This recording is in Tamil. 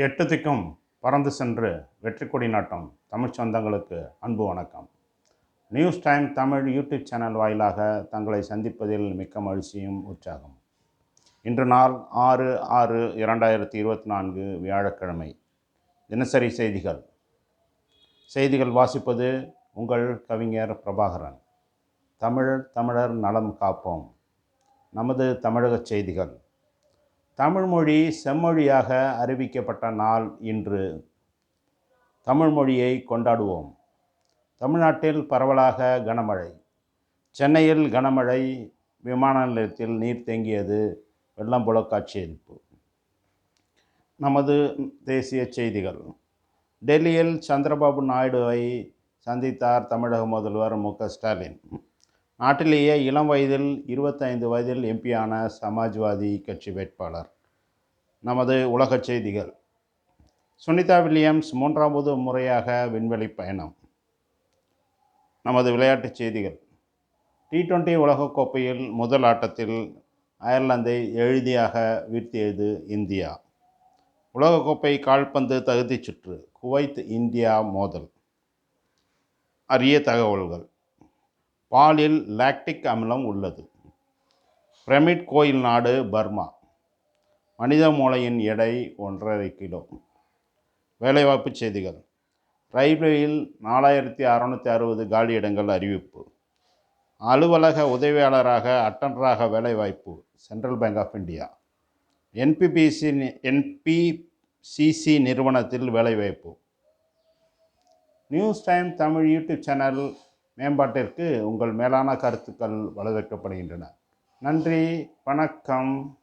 எட்டு திக்கும் பறந்து சென்று வெற்றி கொடி நாட்டம் தமிழ் சொந்தங்களுக்கு அன்பு வணக்கம். News time Tamil YouTube channel வாயிலாக தங்களை சந்திப்பதில் மிக்க மகிழ்ச்சியும் உற்சாகம். இன்று நாள் ஆறு ஆறு இரண்டாயிரத்தி இருபத்தி நான்கு வியாழக்கிழமை. தினசரி செய்திகள். செய்திகள் வாசிப்பது உங்கள் கவிஞர் பிரபாகரன். தமிழ் தமிழர் நலம் காப்போம். நமது தமிழகச் செய்திகள். தமிழ்மொழி செம்மொழியாக அறிவிக்கப்பட்ட நாள் இன்று. தமிழ்மொழியை கொண்டாடுவோம். தமிழ்நாட்டில் பரவலாக கனமழை. சென்னையில் கனமழை விமான நிலையத்தில் நீர் தேங்கியது வெள்ளம் போல காட்சியளிப்பு. நமது தேசிய செய்திகள். டெல்லியில் சந்திரபாபு நாயுடுவை சந்தித்தார் தமிழக முதல்வர் மு க ஸ்டாலின். நாட்டிலேயே இளம் வயதில் இருபத்தைந்து வயதில் எம்பியான சமாஜ்வாதி கட்சி வேட்பாளர். நமது உலகச் செய்திகள். சுனிதா வில்லியம்ஸ் மூன்றாவது முறையாக விண்வெளி பயணம். நமது விளையாட்டுச் செய்திகள். டி டுவெண்ட்டி உலகக்கோப்பையில் முதல் ஆட்டத்தில் அயர்லாந்தை எழுதியாக வீழ்த்தியது இந்தியா. உலகக்கோப்பை கால்பந்து தகுதிச் சுற்று குவைத் இந்தியா மோதல். அரிய தகவல்கள். பாலில் லாக்டிக் அமிலம் உள்ளது. பிரமிட் கோயில் நாடு பர்மா. மனித மூளையின் எடை ஒன்றரை கிலோ. வேலைவாய்ப்புச் செய்திகள். ரயில்வேயில் நாலாயிரத்தி அறநூற்றி அறுபது காலியிடங்கள் அறிவிப்பு. அலுவலக உதவியாளராக அட்டன்டராக வேலைவாய்ப்பு central bank of India. NPBC NBCC நிறுவனத்தில் வேலைவாய்ப்பு. News time Tamil YouTube channel மேம்பாட்டிற்கு உங்கள் மேலான கருத்துக்கள் வலுவைக்கப்படுகின்றன நன்றி வணக்கம்.